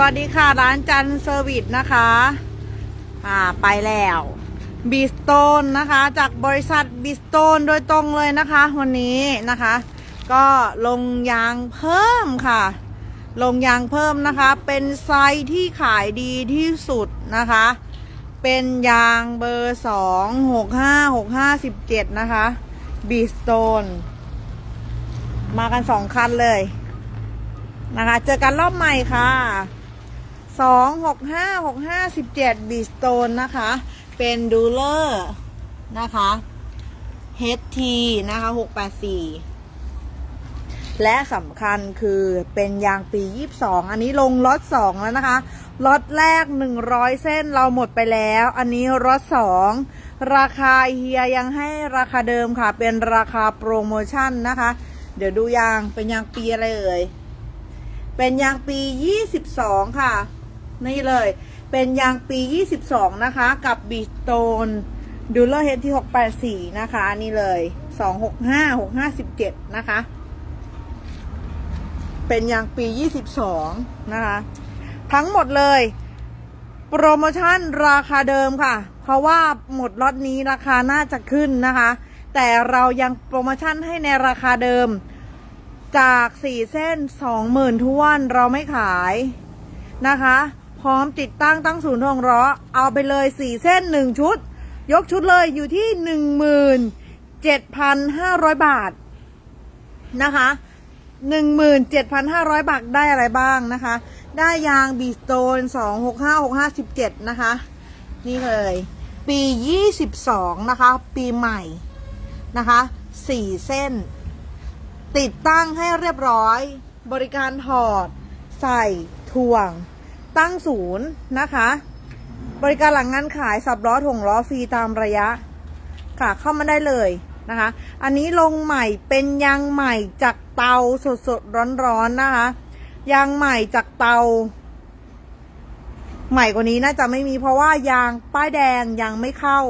สวัสดีค่ะ ร้านจันเซอร์วิสนะคะ อ่าไปแล้วบิสโตนนะคะ จากบริษัทบิสโตนโดยตรงเลยนะคะ วันนี้นะคะ ก็ลงยางเพิ่มค่ะ ลงยางเพิ่มนะคะ เป็นไซส์ที่ขายดีที่สุดนะคะ เป็นยางเบอร์สองหกห้าหกห้าสิบเจ็ดนะคะบีสโตนมากันสองคันเลยนะคะ เจอกันรอบใหม่ค่ะ สองหกห้าหกห้าสิบเจ็ดบีสโตนนะคะ เป็นดูเลอร์นะคะ HT นะคะหกแปดสี่และสำคัญคือเป็นยางปี 22 อันนี้ลงล็อต2แล้วนะคะ ล็อตแรก 100 เส้นเราหมดไปแล้ว อันนี้ล็อต2ราคาเฮียยังให้ราคาเดิมค่ะ เป็นราคาโปรโมชั่นนะคะ เดี๋ยวดูยางเป็นยางปีอะไรเอ่ย เป็นยางปี 22 ค่ะ นี่เลย เป็นยางปี 22 นะคะ กับบีโตนดูเลอร์เฮดที่ 684 นะคะ นี่เลย 265 657 นะคะ เป็นยางปี 22 นะคะ ทั้งหมดเลย โปรโมชั่นราคาเดิมค่ะ เพราะว่าหมดล็อตนี้ราคาน่าจะขึ้นนะคะ แต่เรายังโปรโมชั่นให้ในราคาเดิมจากสี่เส้นสองหมื่นทวนเราไม่ขายนะคะ พร้อมติดตั้งตั้งศูนย์ทองล้อเอาไปเลยสี่เส้นหนึ่งชุด ยกชุดเลยอยู่ที่หนึ่งหมื่นเจ็ดพันห้าร้อยบาทนะคะหนึ่งหมื่นเจ็ดพันห้าร้อยบาทได้อะไรบ้างนะคะ ได้ยางบีสโตนสองหกห้าหกห้าสิบเจ็ดนะคะ นี่เลย ปียี่สิบสองนะคะ ปีใหม่นะคะสี่เส้น ติดตั้งให้เรียบร้อย บริการถอด ใส่ถ่วง ตั้งศูนย์นะคะ บริการหลังงานขายสับล้อถงล้อฟรีตามระยะ ค่ะเข้ามาได้เลยนะคะ อันนี้ลงใหม่เป็นยางใหม่จากเตาสดสดร้อนร้อนๆนะคะยางใหม่จากเตา ใหม่กว่านี้น่าจะไม่มีเพราะว่ายางป้ายแดงยังไม่เข้า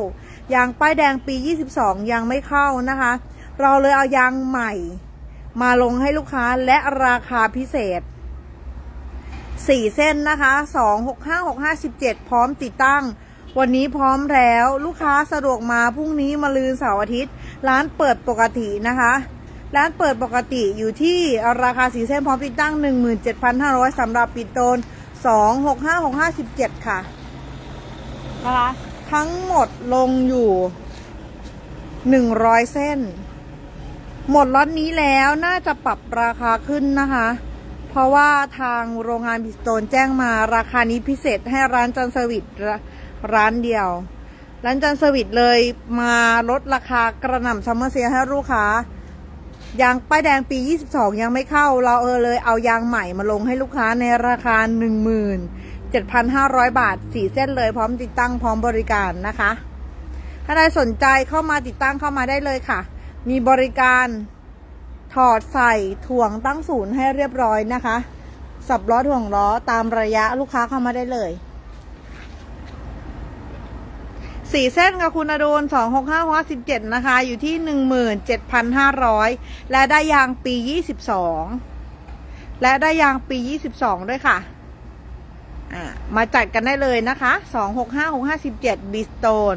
ยางป้ายแดงปี 22 ยังไม่เข้านะคะ เราเลยเอายางใหม่ มาลงให้ลูกค้าและราคาพิเศษ สี่เส้นนะคะสองหกห้าหกห้าสิบเจ็ดพร้อมติดตั้ง วันนี้พร้อมแล้วลูกค้าสะดวกมาพรุ่งนี้มาลืนเสาร์อาทิตย์ ร้านเปิดปกตินะคะ ร้านเปิดปกติอยู่ที่ราคาสีเส้นพร้อมติดตั้ง 17,500สำหรับปิดโตน265657 ค่ะนะคะทั้งหมดลงอยู่ 100 เส้น หมดล็อตนี้แล้วน่าจะปรับราคาขึ้นนะคะ ราะว่าทางโรงงานบิสโตนแจ้งมาราคานี้พิเศษให้ร้านจันเซวิสร้าร้านเดียว ร้านจันเซวิสเลยมาลดราคากระหน่ำซัมเมอร์เซียให้ลูกค้ายางป้ายแดงปี 22 ยังไม่เข้า เราเออเลยเอายางใหม่มาลงให้ลูกค้าในราคา 17,500 บาทสี่เส้นเลยพร้อมติดตั้งพร้อมบริการนะคะ ถ้าใครสนใจเข้ามาติดตั้งเข้ามาได้เลยค่ะ มีบริการ ถอดใส่ถ่วงตั้งศูนย์ให้เรียบร้อยนะคะ สับล้อถ่วงล้อตามระยะลูกค้าเข้ามาได้เลยสี่เส้นกับคุณอดุลสองหกห้าหกสิบเจ็ดนะคะ อยู่ที่หนึ่งหมื่นเจ็ดพันห้าร้อยและได้ยางปียี่สิบสองและได้ยางปียี่สิบสองด้วยค่ะมาจัดกันได้เลยนะคะสองหกห้าหกห้าสิบเจ็ดบิสโตน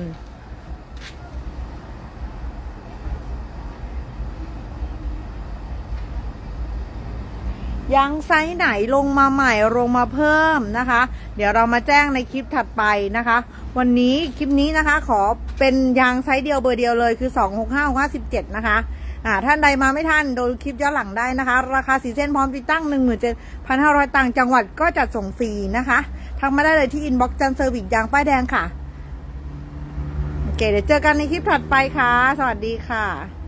ยังไซส์ไหนลงมาใหม่ลงมาเพิ่มนะคะ เดี๋ยวเรามาแจ้งในคลิปถัดไปนะคะ วันนี้คลิปนี้นะคะขอเป็นยางไซส์เดียวเบอร์เดียวเลยคือ 2 6 5 6 5 7 นะคะอ่าท่านใดมาไม่ทันดูคลิปย้อนหลังได้นะคะ ราคาสีเส้นพร้อมติดตั้ง 17,500ต่างจังหวัดก็จัดส่งฟรีนะคะทักมาได้เลยที่อินบ็อกซ์จันเซอร์วิสยางป้ายแดงค่ะ โอเค เดี๋ยวเจอกันในคลิปถัดไปค่ะ สวัสดีค่ะ